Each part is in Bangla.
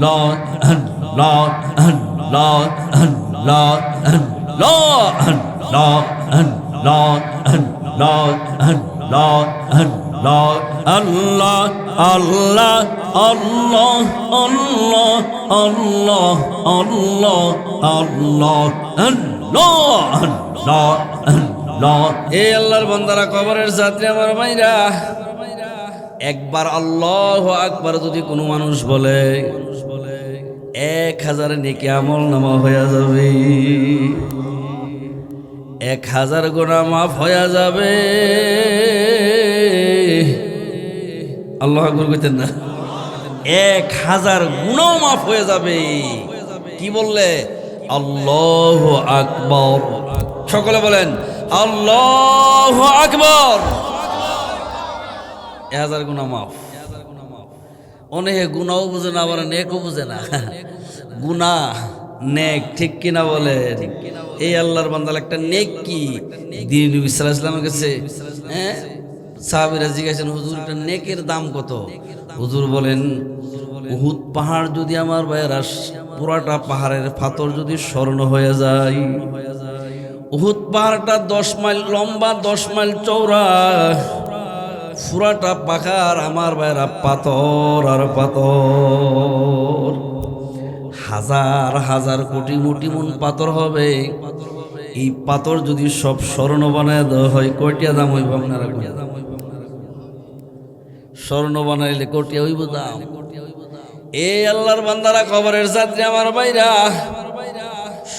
Lord, Lord, Lord, Lord, Lord, Lord, Lord, Lord, Lord, Lord, Allah, Allah, Allah, Allah, Allah, Allah, Allah, Allah, Allah, Allah, এ আল্লাহর বন্দারা কবরের যাত্রী আমার ভাইরা একবার আল্লাহ আকবার যদি কোনো মানুষ বলে, এক হাজার নেকি আমল নামা হয়ে যাবে, এক হাজার গোনা মাফ হয়ে যাবে। আল্লাহ আকবর কইতেন না। এক হাজার গুণাও মাফ হয়ে যাবে। কি বললে? আল্লাহ আকবর। সকলে বলেন, আল্লাহ আকবর। এক হাজার গুণা মাফ। অনেকে গুণাও বুঝে না, আবার নেকও বুঝে না। গুণা নেক ঠিক কিনা বলে এই আল্লাহর বান্দাল একটা নেক কি? দিন নবী আলাইহি কাছে হ্যাঁ? সাহাবীরা জিজ্ঞাসেন হুজুর, এটা নেকের দাম কত? হুজুর বলেন, উহুদ পাহাড় যদি আমার ভাইয়েরা পুরাটা পাহাড়ের পাথর যদি স্বর্ণ হয়ে যায়, উহুদ পাহাড়টা দশ মাইল লম্বা, দশ মাইল চৌড়া ফুরাটা পাখার আমার ভাইরা পাথর আর পাথর। হাজার হাজার কোটি মোটি মন পাথর হবে। এই পাথর যদি সব স্বর্ণ বানায় দেওয়া হয়, কয়টিয়া দাম হইব আপনারা স্বর্ণ বানাইলে কোটিয়া হইব দাম? এই আল্লাহর বান্দারা, খবরের যাত্রী আমার বাইরা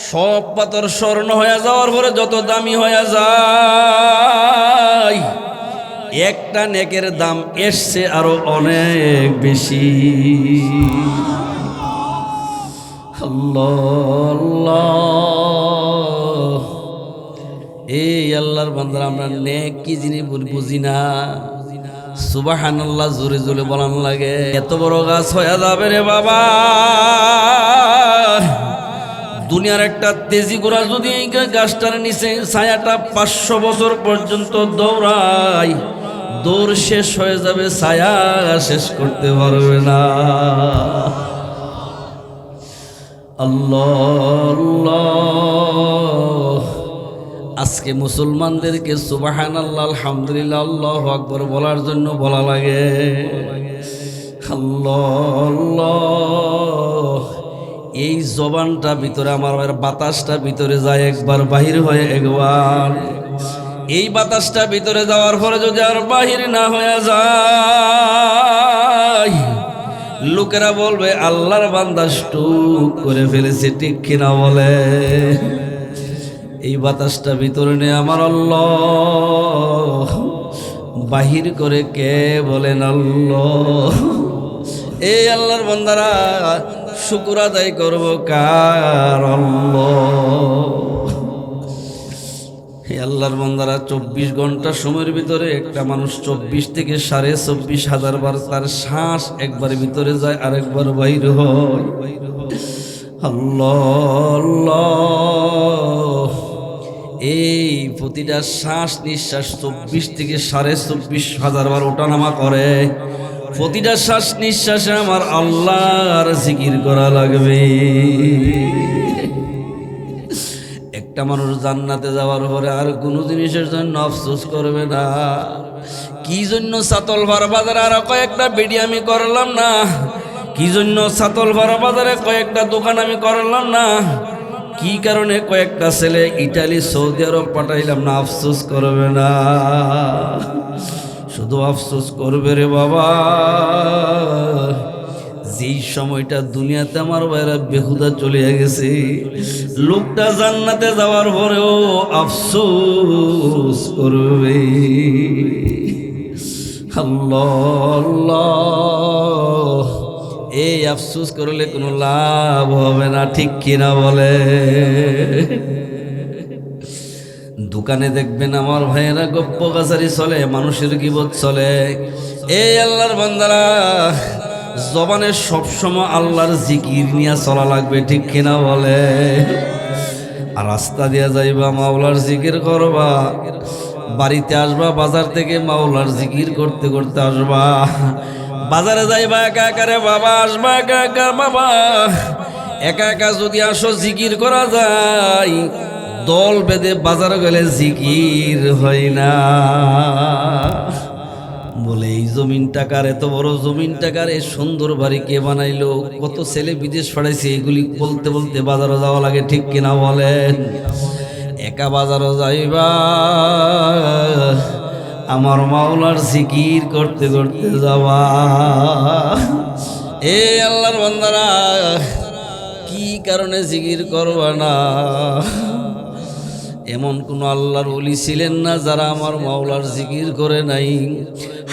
সব পাথর স্বর্ণ হয়ে যাওয়ার পরে যত দামি হয়ে যায়। একটা নেকের দাম এসছে আরও অনেক বেশি। এই আল্লাহর বান্দার, আমরা নেক কি জিনিস বুঝি না। সুবাহান আল্লাহ জোরে জোরে বলান লাগে। এত বড় গাছ হয়ে যাবে রে বাবা। দুনিয়ার একটা তেজি গোড়া যদি গাছটার নিচে ছায়াটা পাঁচশো বছর পর্যন্ত দৌড়ায় দৌড় শেষ হয়ে যাবে ছায়া শেষ করতে পারবে না। আল্লাহ। আজকে মুসলমানদেরকে সুবাহান আল্লাহ আলহামদুলিল্লাহ, আল্লাহ আকবর বলার জন্য বলা লাগে। এই জবানটা ভিতরে, আমার বাতাসটা ভিতরে যায় একবার, বাহির হয়ে একবার। এই বাতাসটা ভিতরে যাওয়ার পরে যদি আর বাহির না হয়ে যায়, লোকেরা বলবে, আল্লাহর বান্দা স্টুক করে ফেলেছে। ঠিক কিনা বলে? এই বাতাসটা ভিতরে নিয়ে আমার আল্লাহ, বাহির করে কে বলেন আল্লাহ? এই আল্লাহর বান্দারা, শুকুর আদায় করব কার আল্লাহ? হে আল্লাহর বান্দারা, চব্বিশ ঘণ্টা সময়ের ভিতরে একটা মানুষ চব্বিশ থেকে সাড়ে চব্বিশ হাজার বার তার শ্বাস একবার ভিতরে যায় আর আরেকবার বাইর হয়। আল্লাহ আল্লাহ। এই প্রতিটা শ্বাস নিঃশ্বাস চব্বিশ থেকে সাড়ে চব্বিশ হাজার বার ওঠানামা করে। প্রতিটা শ্বাস নিঃশ্বাসে আমার আল্লাহর জিকির করা লাগবে। একটা মানুষ জান্নাতে যাওয়ার পরে আর কোনো জিনিসের জন্য আফসোস করবে না। কি জন্য সাতল ভাড়া বাজারে আর কয়েকটা বেডি আমি করলাম না? কি জন্য সাতল ভাড়া বাজারে কয়েকটা দোকান আমি করলাম না? কি কারণে কয়েকটা ছেলে ইটালি, সৌদি আরব পাঠাইলাম না? আফসোস করবে না। শুধু আফসোস করবে রে বাবা। যেই সময়টা দুনিয়াতে আমার বাইরা বেহুদা চলে গেছে। লোকটা জান্নাতে যাওয়ার পরেও আফসোস করবে। আল্লাহ, এই আফসোস করলে কোনো লাভ হবে না, ঠিক কিনা বলে? দোকানে দেখবেন আমার ভাইয়েরা গপ্প কাছারি চলে, মানুষের গিবত চলে। এই আল্লাহর বান্দারা জবানে সবসময় আল্লাহর জিকির নিয়ে চলা লাগবে, ঠিক কিনা বলে? আর রাস্তা দিয়া যাইবা, মাওলার জিকির করবা। বাড়িতে আসবা, বাজার থেকে মাওলার জিকির করতে করতে আসবা। বাজারে যাইবা, একা একারে বাবা, আসবা, একা একা বাবা। একা একা যদি আসো, জিকির করা যায়। দল বেঁধে বাজারে গেলে জিকির হয় না। জমিন টাকার এত বড়? জমিন টাকার এই সুন্দর বাড়ি কে বানাইলো? কত ছেলে বিদেশ পাঠাইছে এগুলি বলতে বলতে বাজারে যাওয়া লাগে, ঠিক কিনা বলেন? একা বাজারও যাইবা? আমার মাওলার জিকির করতে করতে যাবা। এ আল্লাহর বান্দারা, কি কারণে জিকির করবা না? এমন কোন আল্লাহর ওলি ছিলেন না যারা আমার মাওলার জিকির করে নাই।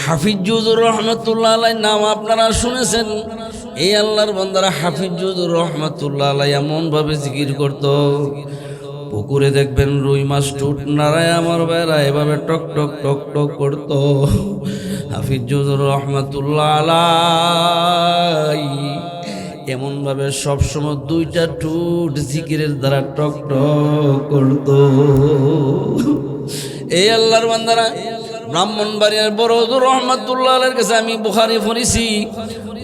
হাফিজুজুর রহমতুল্লাহ নাম আপনারা শুনেছেন? এই আল্লাহর বন্দারা হাফিজুজুর রহমতুল্লাহ আলাই এমনভাবে জিকির করত। পুকুরে দেখবেন রুই মাছ টুট নাড়ায় আমার বেড়া এভাবে টক টক টক টক করতো। হাফিজুজুর রহমতুল্লাহ আলাই এমনভাবে সবসময় দুইটা টুট জিকিরের দ্বারা টক টক করতো। এই আল্লাহর বান্দারা, ব্রাহ্মণবাড়িয়ার বড় হুজুর রহমতুল্লাহ আলের কাছে আমি বুখারি পড়েছি।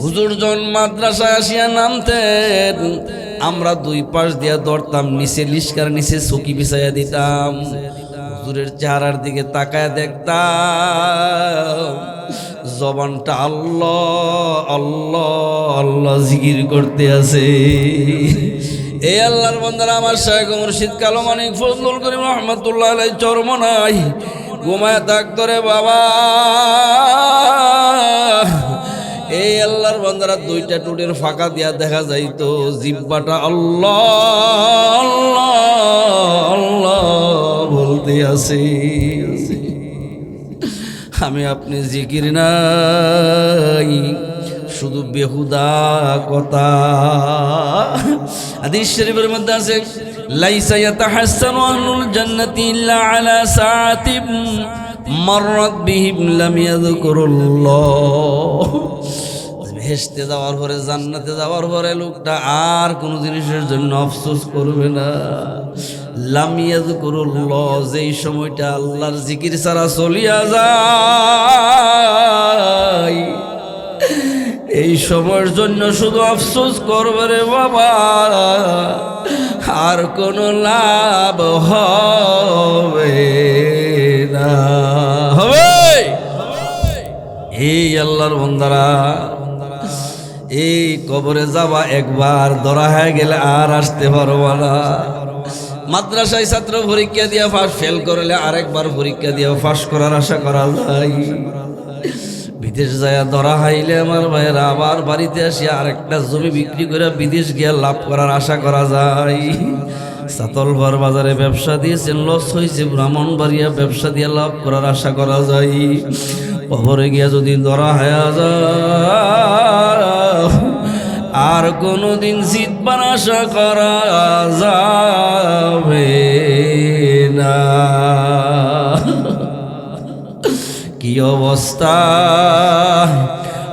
হুজুর জন মাদ্রাসায় আসিয়া নামতেন, আমরা দুই পাশ দিয়া দৌড়তাম নিচে লিস্কার, নিচে চকি বিছাইয়া দিতাম। হুজুরের চেহারার দিকে তাকায় দেখতাম, জবানটা আল্লাহ আল্লাহ আল্লাহ জিকির করতে আছে। এই আল্লাহর বন্দারা, আমার শাহেখ মুর্শিদ কালো মানিক, ফজলুল করিম রহমতুল্লাহ আলাই চর্ম নাই ঘুমায় থাকতরে বাবা। এই আল্লাহর বন্দারা দুইটা টুটের ফাঁকা দিয়া দেখা যাইতো, জিব্বাটা আল্লাহ আল্লাহ বলতে আছে। আমি আপনি জিকির নাই, শুধু বেহুদা কথা। হাদিস শরীফের মধ্যে আছে, লাইসা ইয়াতাহাসসানু আহলুল জান্নাতি ইল্লা আলা সাআতিম মাররাত বিহিম লাম ইয়াযকুরুল্লাহ। ভেসতে যাওয়ার পরে, জান্নাতে যাওয়ার পরে লোকটা আর কোনো জিনিসের জন্য আফসোস করবে না। লামিয়াদ করুল্লাহ যেই সময়টা আল্লাহর জিকির ছাড়া চলিয়া যায়, এই সময়ের জন্য শুধু আফসোস করবে রে বাবা। আর কোনো লাভ হবে না। হবে? এই আল্লাহর বন্দারা এই কবরে যাবা একবার ধরা হয়ে গেলে আর আসতে পারব না। মাদ্রাসায় ছাত্র পরীক্ষা দিয়ে ফাঁস ফেল করলে আরেকবার পরীক্ষা দিয়ে ফাঁস করার আশা করা যায়। বিদেশ যায় ধরা হাইলে আমার ভাইয়েরা আবার বাড়িতে আসি আরেকটা জমি বিক্রি করে বিদেশ গিয়ে লাভ করার আশা করা যায়। সাতলভর বাজারে ব্যবসা দিয়েছেন, লস হয়েছে ব্রাহ্মণবাড়িয়া ব্যবসা দিয়ে লাভ করার আশা করা যায়। কবরে গিয়া যদি ধরা হায়া যায় আর কোনোদিন জিতবার আশা করা যাবে না। কি অবস্থা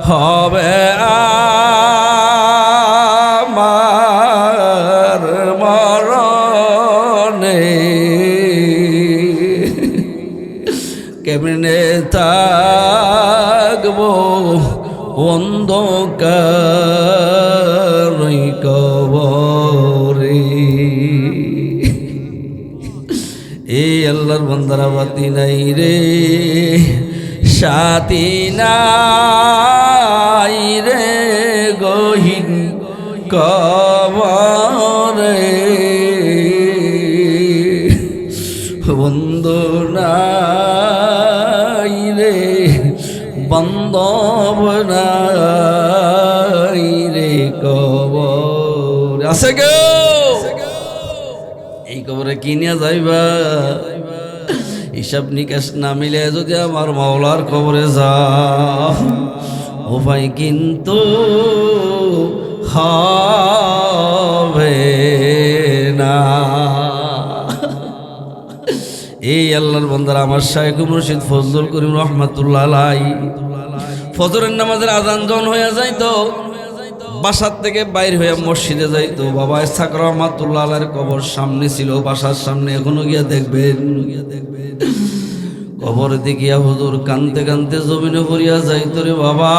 হবে আমার থাকব, অন্ধকার কবরে। এই আল্লাহর বন্দারা বাতি নাই রে, সাথী নাই রে গহিন কবরে। বন্ধু নাই বন্ধব নাই রে কবর। আছে কেউ এই কবরে কি নিয়ে যাইবা? হিসাব নিকাশ না মিলে যদি আমার মাওলার কবরে যা উপায় কিন্তু হবে না। এই আল্লাহর বন্দার আমার শাহেখ মুর্শিদ ফজলুল করিম রহমাতুল্লাহ আলাই ফজরের নামাজের আজান জন হয়ে যাইতো, বাসার থেকে বাইর হয়ে মসজিদে যাইতো। বাবা ইসাক রহমাতুল্লাহ কবর সামনে ছিল, বাসার সামনে এখনও গিয়া দেখবেন। কবর দেখিয়া হুজুর কানতে কানতে জমিনে পড়িয়া যাইতো রে বাবা।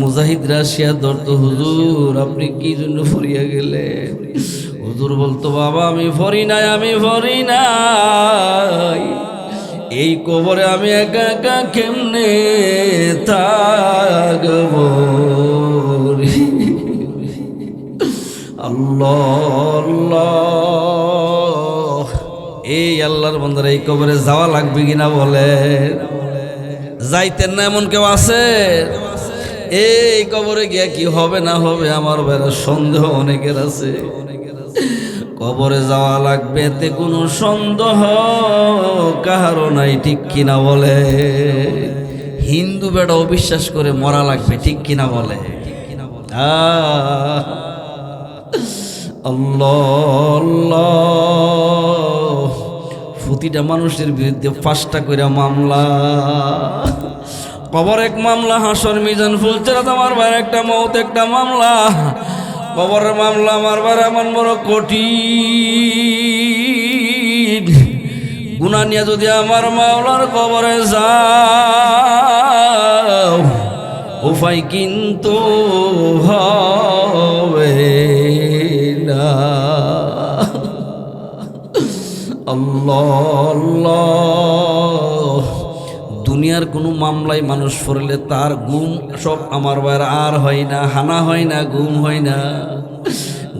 মুজাহিদ রাশিয়া ধরতো, হুজুর, আপনি কি জন্য ফরিয়া গেলেন? হুজুর বলতো, বাবা, আমি ফরি নাই, আমি ফরি নাই। এই কবরে আমি একা একা কেমনে থাকব আল্লাহ এই আল্লাহর বন্ধুরা এই কবরে যাওয়া লাগবে কিনা বলে? যাইতেন না এমন কেউ আছে? এই কবরে গিয়া কি হবে না হবে আমার বেড়া সন্দেহ অনেকের আছে অনেকের আছে। কবরে যাওয়া লাগবে এতে কোনো সন্দেহ কাহারও নাই, ঠিক কিনা বলে? হিন্দু বেড়াও অবিশ্বাস করে মরা লাগবে, ঠিক কিনা বলে? প্রতিটা মানুষের বিরুদ্ধে পাঁচটা করে মামলা। কবর এক মামলা, হাসর মিজান ফুলচেরা আমার ভাইয়ের একটা মৌত, একটা মামলা। কবরের মামলা আমার বার এমন বড় কঠিন। গুণা নিয়ে যদি আমার মাওলার কবরে যা উপায় কিন্তু হবে কোনো মামলায় মানুষ পড়লে তার গুম সব আমার বাইরে আর হয় না, হানা হয় না, গুম হয় না।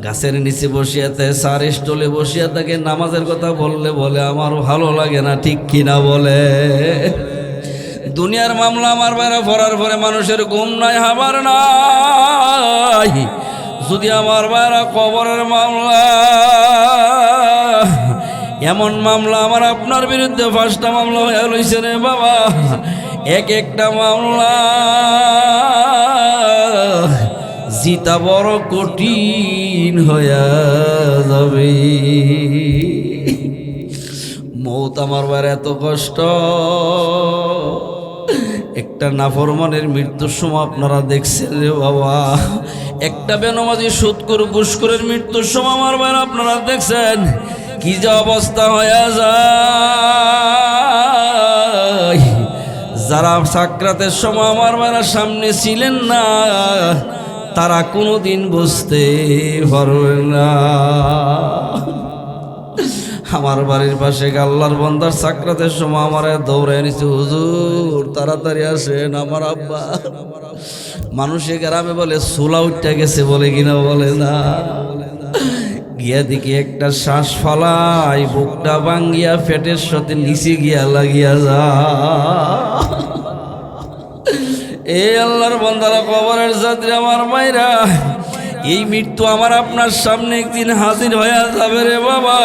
গাছের নিচে বসিয়াতে সার স্টলে বসিয়া তাকে নামাজের কথা বললে বলে, আমার ভালো লাগে না, ঠিক কিনা বলে। দুনিয়ার মামলা আমার বাইরে পড়ার পরে মানুষের ঘুম নাই হাবার নাই। যদি আমার বাইরা কবরের মামলা, এমন মামলা আমার আপনার বিরুদ্ধে, পাঁচটা মামলা হয়ে লইছে রে বাবা। এক একটা মামলা, জিতা বড় কঠিন হয়ে যাবে। মৌত আমার বারে এত কষ্ট, একটা নাফরমানের মৃত্যুর সময় আপনারা দেখছেন রে বাবা। একটা বেনমাজি সুৎকুর পুষ্করের মৃত্যুর সময় আমার বাইরে আপনারা দেখছেন, কি যে অবস্থা হয়ে যায়। যারা সাকরাতের সময় আমার বেড়ার সামনে ছিলেন না, তারা কোনোদিন বুঝতে পারবে না। আমার বাড়ির পাশে গাল্লার বন্দার সাকরাতের সময় আমার দৌড়ে নিছে হুজুর, তাড়াতাড়ি আসেন আমার আব্বা। মানুষে গ্রামে বলে, সোলা উঠতে গেছে বলে কিনা বলে না। গিয়া দেখি একটা শ্বাস ফালাই বুকটা ভাঙ্গিয়া পেটের সাথে নিচে গিয়া লাগিয়া যা এই আল্লাহর বন্দারা, কবরের যাত্রী আমার মাইরা এই মৃত্যু আমার আপনার সামনে একদিন হাজির হয়ে যাবে রে বাবা।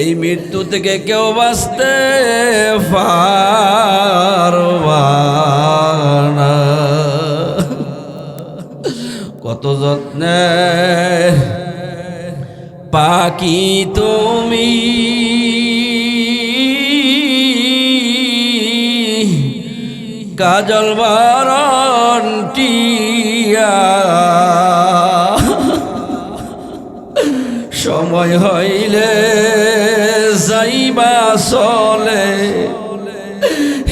এই মৃত্যু থেকে কেউ বাঁচতে পারবা না। কত যত্নে পাখি তুমি। কাজল বারণ টিয়া। সময় হইলে যাইবা চলে।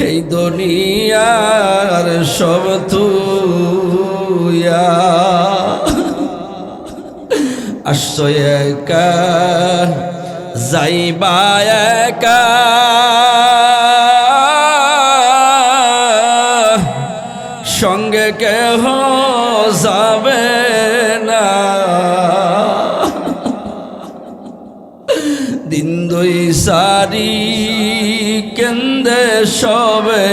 এই দুনিয়ার সব তুয়া যাইবা সঙ্গে কেহ যাবে না। দিন দুই সারি কেন্দে সবে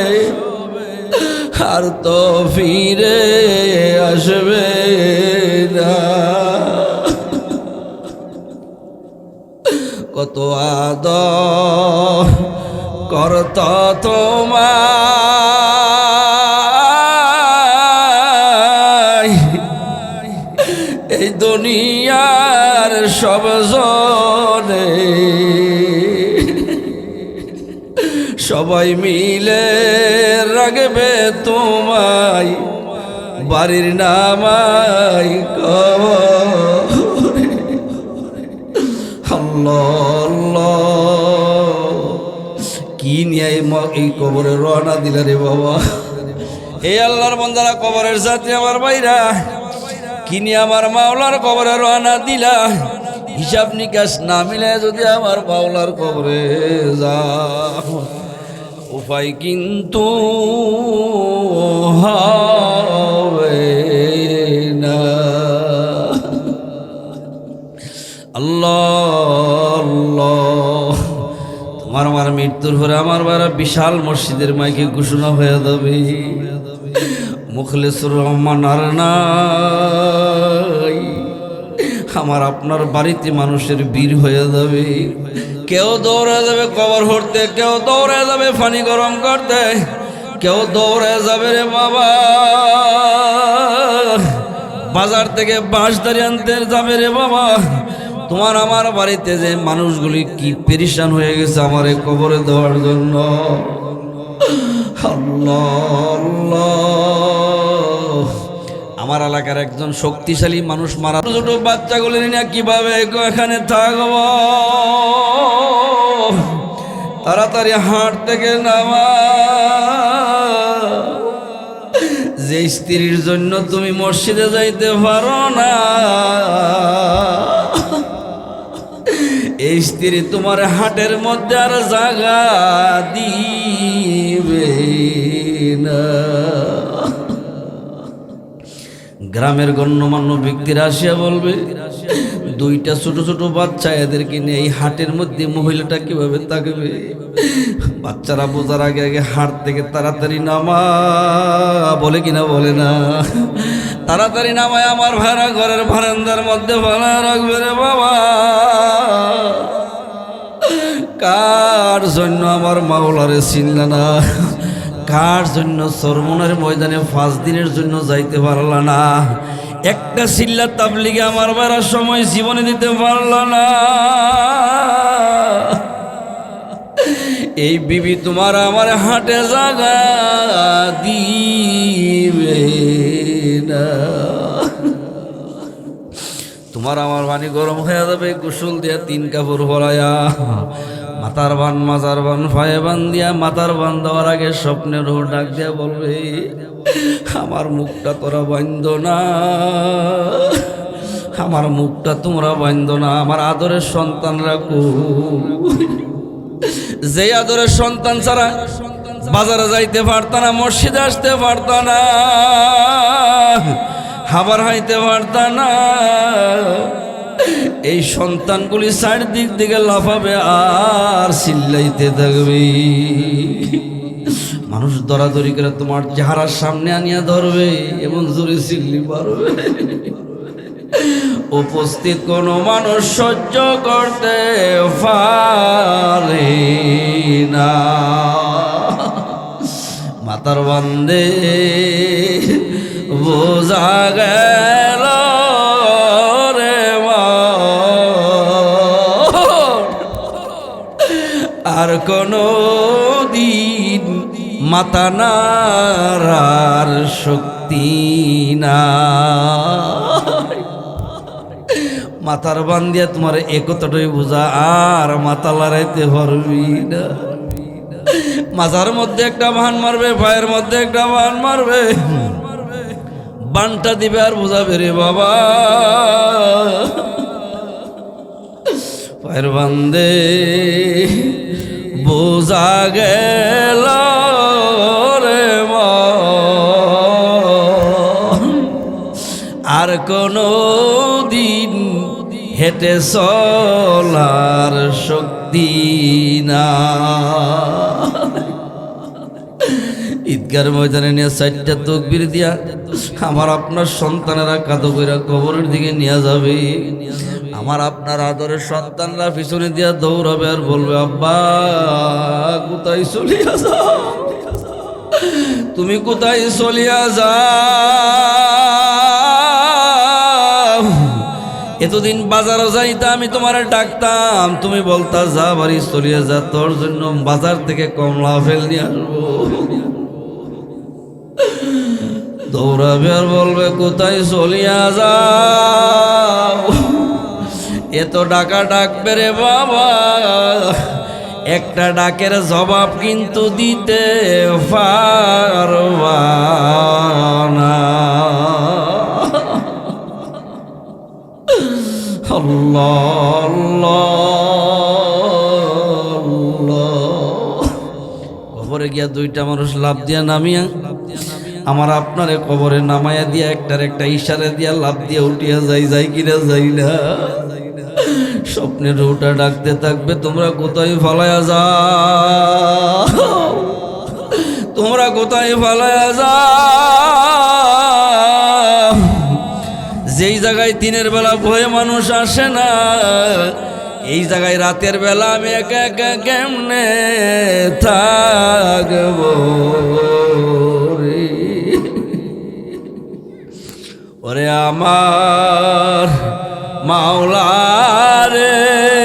আর তো ফিরে আসবে। কত আদ করত তোমার এই দুনিয়ার সব জনে সবাই মিলে রাখবে তোমায় বাড়ির নামাই কবরে। কি নিয়ে এই কবরে রওনা দিলা রে বাবা? এই আল্লাহর বন্দারা, কবরের যাত্রী আমার বাইরা কি নিয়ে আমার মাওলার কবরে রওনা দিলা? হিসাব নিকাশ না মিলে যদি আমার মাওলার কবরে যা উপায় কিন্তু হবে। আল্লাহ তোমার আমার মৃত্যুর পরে আমার বারা বিশাল মসজিদের মাইকে ঘোষণা হয়ে যাবে। মুখলেসুর রহমান আর আমার আপনার বাড়িতে মানুষের বীর হয়ে যাবে। কেউ দৌড়ে যাবে কবর হরতে কেউ দৌড়ে যাবে পানি গরম করতে, কেউ দৌড়ে যাবে রে বাবা। বাজার থেকে বাঁশ দাঁড়িয়ে আনতে যাবে রে বাবা। তোমার আমার বাড়িতে যে মানুষগুলি কি পেরিশান হয়ে গেছে আমার এই কবরে দেওয়ার জন্য। আমার এলাকার একজন শক্তিশালী মানুষ মারা ছোট ছোট বাচ্চাগুলি নিয়ে কীভাবে এখানে থাকব? তাড়াতাড়ি হাট থেকে নামা। যে স্ত্রীর জন্য তুমি মসজিদে যাইতে পারো না। স্ত্রী তোমার হাটের মধ্যে আর জাগা দিবে না। গ্রামের গণ্যমান্য ব্যক্তিরা আসিয়া বলবে, দুইটা ছোট ছোট বাচ্চা এদেরকে নিয়ে এই হাটের মধ্যে মহিলাটা কীভাবে থাকবে? বাচ্চারা বোঝার আগে আগে হাট থেকে তাড়াতাড়ি নামা, বলে কিনা বলে না। তাড়াতাড়ি নামায় আমার ভাড়া ঘরের ভারান্দার মধ্যে ভাড়া রাখবে রে বাবা। কার জন্য আমার মাওলারে চিনল না? কার জন্য সরমনের ময়দানে পাঁচ দিনের জন্য যাইতে পারল না? একটা চিল্লা তাবলিগে আমার বেড়ার সময় জীবনে দিতে পারল না। এই বিবি তোমার আমার হাটে জাগা দিবে। না। তোমার আমার পানি গরম হয়ে যাবে গোসল দিয়া তিন কাপড় ভরায়া মাথার বান, মাজার বান, ফায়ে বান দিয়া মাথার বান দেওয়ার আগে স্বপ্নের রোহ ডাক দিয়া বলবে, আমার মুখটা তোরা বান্ধ না। আমার মুখটা তোমরা বান্ধ না। আমার আদরের সন্তান রাখো যে আদরের সন্তান ছাড়া বাজারে যাইতে পারত না, মসজিদে আসতে পারত না। খাবার হাইতে পারত না। এই সন্তানগুলি চারদিক দিকে লাফাবে আর চিল্লাইতে থাকবে। মানুষ দরাদরি করে তোমার চেহারার সামনে আনিয়া ধরবে, এমন জোরে চিল্লি পারবে উপস্থিত কোনো মানুষ সহ্য করতে পারে না। মাতার বান্দে। বোঝা রে। আর কোনো দিন মাতা নারার শক্তি না মাথার বান দিয়া তোমার একতাটাই বোঝা, আর মাথা লড়াইতে পারবি না। মাথার মধ্যে একটা বান মারবে পায়ের মধ্যে একটা বান মারবে। বানটা দিবে আর বোঝাবে রে বাবা পায়ের বান্দে, বোঝা গেল রে। আর কোনো দিন হেঁটে চলার শক্তি না ঈদগার ময়দানে নিয়ে চারটা তকবির দিয়া আমার আপনার সন্তানেরা কাদো কইরা কবরের দিকে নিয়ে যাবে। আমার আপনার আদরের সন্তানরা পিছনে দিয়া দৌড়াবে আর বলবে, আব্বা, কোথায় চলিয়া যাও? তুমি কোথায় চলিয়া যাও? এতদিন বাজারও যাইতা আমি তোমার ডাকতাম। তুমি বলতা, যা বাড়ি চলিয়া যা, তোর জন্য বাজার থেকে কমলা ফেল নিয়ে আসব। দৌড়াবে আর বলবে, কোথায় চলিয়া যাও? এত ডাকা ডাকবে রে বাবা। একটা ডাকের জবাব কিন্তু দিতে পারবা না। গিয়া দুইটা মানুষ লাভ দিয়া নামিয়া আমার আপনারে কবরে নামায়া দিয়া একটার একটা ইশারা দিয়া লাভ দিয়া উঠিয়া যাই যাই কিনা যাই না। স্বপ্নের ওটা ডাকতে থাকবে, তোমরা কোথায় ফালায়া যা তোমরা কোথায় ফালায়া যা যেই জায়গায় দিনের বেলা ভয়ে মানুষ আসে না, এই জায়গায় রাতের বেলা আমি একা একা কেমনে থাকব? ওরে আমার মাওলা ওরে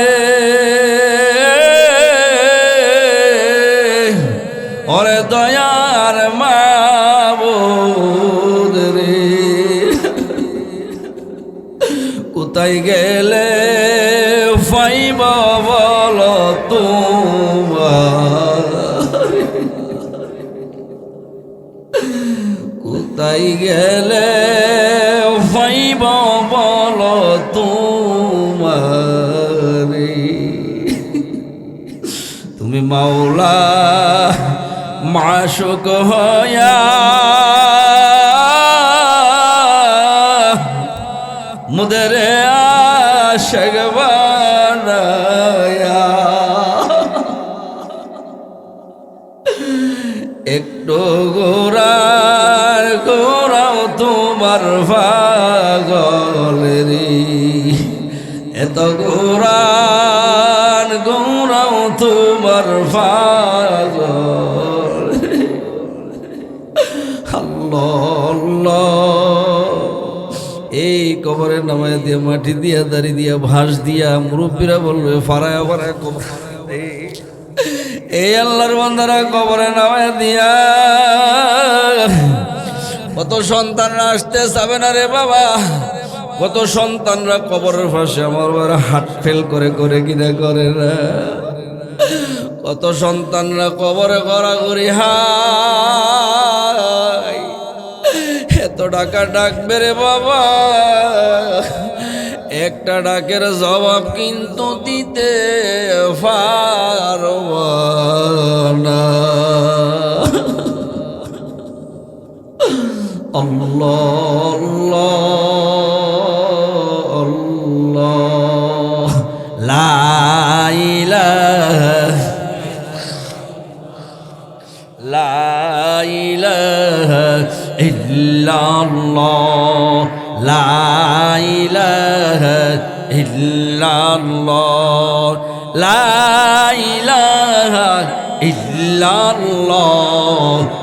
তোমার পাগলেরি এত গোরান গোরাও তোমার এই কবরে নামায় দিয়ে, মাটি দিয়া, দাড়ি দিয়া ভাস দিয়া মুরব্বীরা বলবে ফারায় ফারায় কবর। এই আল্লাহর বন্ধারা কবরে নামায় দিয়া কত সন্তানরা আসতে চাবে না রে বাবা? কত সন্তানরা কবরের পাশে আমার বাবা হাট ফেল করে করে কিনা করে না কত সন্তানরা কবরে গড়াগড়ি হাই এত টাকা ডাকবে রে বাবা। একটা ডাকের জবাব কিন্তু দিতে পারব না। الله الله الله. لا إله. لا إله إلا الله. لا إله إلا الله. لا إله إلا الله.